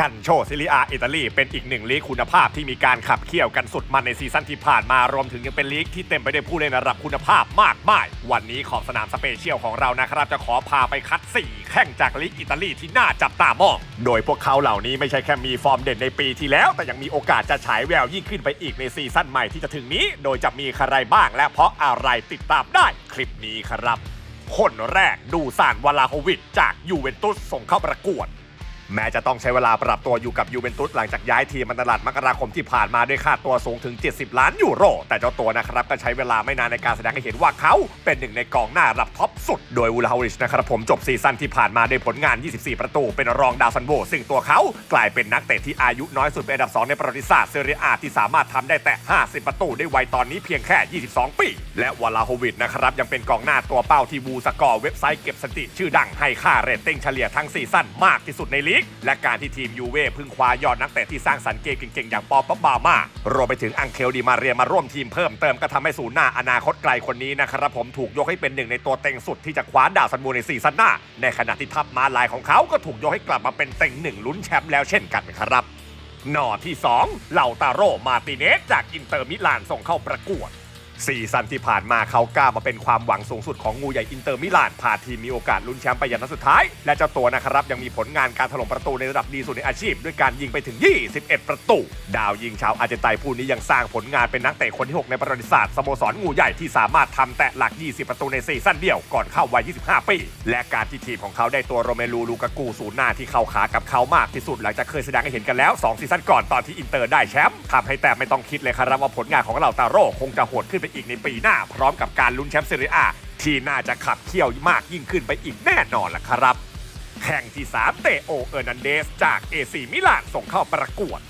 กันโชซิลิอาอิตาลีเป็นอีกหนึ่งลีกคุณภาพที่มีการขับเคี่ยวกันสุดมันในซีซั่นที่ผ่านมารวมถึงยังเป็นลีกที่เต็มไปด้วยผู้เล่นระดับคุณภาพมากมาย วันนี้ขอบสนามสเปเชียลของเรานะครับ จะขอพาไปคัด 4 แข่งจากลีกอิตาลีที่น่าจับตามอง โดยพวกเขาเหล่านี้ไม่ใช่แค่มีฟอร์มเด่นในปีที่แล้ว แต่ยังมีโอกาสจะฉายแววยิ่งขึ้นไปอีกในซีซั่นใหม่ที่จะถึงนี้ โดยจะมีใครบ้างและเพราะอะไรติดตามได้คลิปนี้ครับ คนแรกดูซานวลาโฮวิชจากยูเวนตุสส่งเข้าประกวด แม้จะต้องใช้เวลาปรับตัวอยู่กับยูเวนตุสหลังจากย้ายทีมมาตลาดมกราคมที่ผ่านมาด้วยค่าตัวสูงถึง 70 ล้านยูโร แต่เจ้าตัวนะครับก็ใช้เวลาไม่นานในการแสดงให้เห็นว่าเขาเป็นหนึ่งในกองหน้าระดับท็อปสุด โดยวูลาฮาวิชนะครับผมจบซีซั่นที่ผ่านมาด้วยผลงาน 24 ประตู เป็นรองดาวซันโวซึ่งตัวเขากลายเป็นนักเตะที่อายุน้อยสุดเป็นอันดับ 2 ในประวัติศาสตร์เซเรียอาที่สามารถทำได้แต่ 50 ประตูได้ไวตอนนี้เพียงแค่ 22 ปี และวลาฮวิชนะครับยังเป็นกองหน้าตัวเป้าที่บูสกอร์เว็บไซต์เก็บสถิติชื่อดังให้ค่าเรตติ้งเฉลี่ยทั้งซีซั่นมากที่สุดในลีกและการที่ทีมยูเว่เพึ่งคว้ายอดนักเตะที่สร้างสรรค์เกมเก่งๆ อย่างปอปบามา รวมไปถึงอังเคลดีมาเรียมาร่วมทีมเพิ่มเติมก็ทำให้ศูนย์หน้าอนาคตไกลคนนี้นะครับผมถูกยกให้เป็นหนึ่งในตัวเต็งสุดที่จะคว้าดาวซันโวในซีซั่นหน้า ในขณะที่ทัพมาลายของเขาก็ถูกยกให้กลับมาเป็นเต็งหนึ่งลุ้นแชมป์แล้วเช่นกันครับหน่อที่ 2 เหล่าตาโรมาร์ติเนสจากอินเตอร์มิลานส่งเข้าประกวด ซีซั่นที่ผ่านมาเขากล้ามาเป็นความหวังสูงสุดของงูใหญ่อินเตอร์มิลานพาทีมมีโอกาสลุ้นแชมป์ไปยันนัดสุดท้าย และเจ้าตัวนะครับยังมีผลงานการถล่มประตูในระดับดีสุดในอาชีพ ด้วยการยิงไปถึง 21 ประตู ดาวยิงชาวอาร์เจนไตน์ผู้นี้ยังสร้างผลงานเป็นนักเตะคนที่ 6 ในประวัติศาสตร์สโมสรงูใหญ่ที่สามารถทำแตะหลัก 20 ประตูในซีซั่นเดียวก่อนเข้าวัย 25 ปี และการที่ทีมของเขาได้ตัวโรเมลูลูกากูศูนย์หน้าที่เข้าขากับเขามากที่สุดหลังจากเคยแสดงให้เห็นกันแล้ว2ซีซั่นก่อนตอนที่อินเตอร์ได้แชมป์ทำให้แต่ไม่ต้องคิดเลยครับว่าผลงานของเราตาโร่คงจะโหดขึ้นไปอีกในปีหน้า พร้อมกับการลุ้นแชมป์เซเรียที่น่าจะขับเคี่ยวมากยิ่งขึ้นไปอีกแน่นอนล่ะครับแข่งที่ 3 เตโอเอร์นันเดสจากเอซีมิลานส่งเข้าประกวด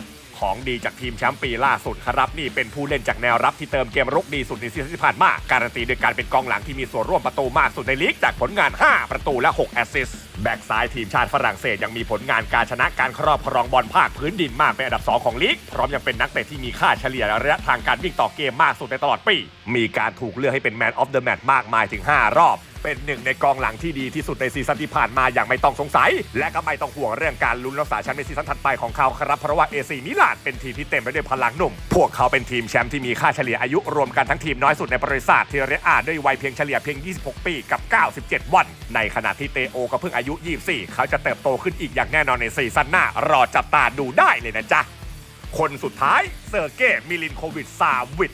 ของดีจากทีมแชมป์ปีล่าสุดครับนี่เป็นผู้เล่นจากแนวรับที่เติมเกมรุกดีสุดในซีซั่นที่ผ่านมาการันตีโดยการเป็นกองหลังที่มีส่วนร่วมประตูมากสุดในลีกจากผลงาน 5 ประตูและ 6 แอสซิสต์แบ็กซ้ายทีมชาติฝรั่งเศสยังมีผลงานการชนะการครอบครองบอลภาคพื้นดินมากเป็นอันดับ 2 ของลีก พร้อมยังเป็นนักเตะที่มีค่าเฉลี่ยระยะทางการวิ่งต่อเกมมากสุดในตลอดปี มีการถูกเลือกให้เป็นแมนออฟเดอะแมตช์มากมายถึง 5 รอบ เป็นหนึ่งในกองหลังที่ดีที่สุดในซีซั่นที่ผ่านมาอย่างไม่ต้องสงสัย และก็ไม่ต้องห่วงเรื่องการลุ้นรักษาแชมป์ในซีซั่นถัดไปของเขาครับเพราะว่าเอซีมิลานเป็นทีมที่เต็มไปด้วยพลังหนุ่ม พวกเขาเป็นทีมแชมป์ที่มีค่าเฉลี่ยอายุรวมกันทั้งทีมน้อยสุดในประวัติศาสตร์ที่เรียอาด้วยวัยเพียงเฉลี่ยเพียง 26 ปีกับ 97 วัน ในขณะที่เตโอก็เพิ่งอายุ 24 เขาจะเติบโตขึ้นอีกอย่างแน่นอนในซีซั่นหน้ารอจับตาดูได้เลยนะจ๊ะคนสุดท้ายเซอร์เก้มิลินโควิดซาวิด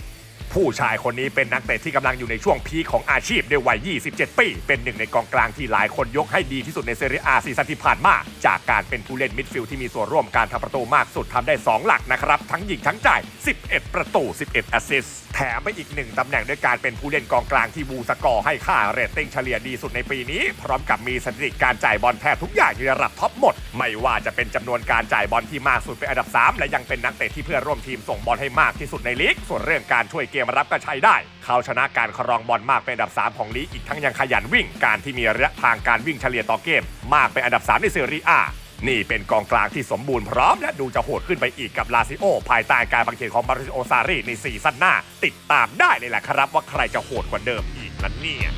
ผู้ชายคนนี้เป็นนักเตะที่กำลังอยู่ในช่วงพีคของอาชีพด้วยวัย 27 ปี เป็นหนึ่งในกองกลางที่หลายคนยกให้ดีที่สุดในเซเรียอาซีซั่นที่ผ่านมา จากการเป็นผู้เล่นมิดฟิลด์ที่มีส่วนร่วมการทำประตูมากสุดทำได้ 2 หลักนะครับ ทั้งยิงทั้งจ่าย 11 ประตู 11 แอสซิสต์แถมไปอีกหนึ่งตำแหน่งด้วยการเป็นผู้เล่นกองกลางที่บูสกอร์ให้ค่าเรตติ้งเฉลี่ยดีสุดในปีนี้ พร้อมกับมีสถิติการจ่ายบอลแทบทุกอย่างอยู่ในระดับท็อปหมด ไม่ว่าจะเป็นจำนวนการจ่ายบอลที่มากสุดเป็นอันดับ 3 และยังเป็นนักเตะที่เพื่อนร่วมทีมส่งบอลให้มากที่สุดในลีกส่วนเรื่องการช่วยเกมรับก็ใช้ได้ เขาชนะการครองบอลมากเป็นอันดับ 3 ของลีกอีกทั้งยังขยันวิ่งการที่มีระยะทางการวิ่งเฉลี่ยต่อเกม มากเป็นอันดับ 3 ในเซเรียอานี่เป็นกองกลางที่สมบูรณ์พร้อมและดูจะโหดขึ้นไปอีกกับลาซิโอ ภายใต้การบังเขนของมาริโอซารีในซีซั่นหน้า ติดตามได้เลยแหละครับว่าใครจะโหดกว่าเดิมอีกนั่นเนี่ย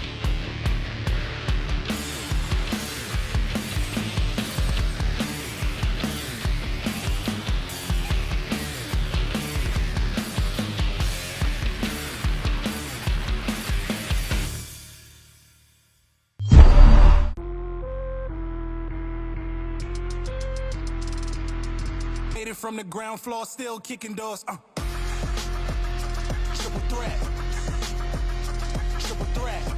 Made it from the ground floor, still kicking doors. Uh. Triple threat. Triple threat.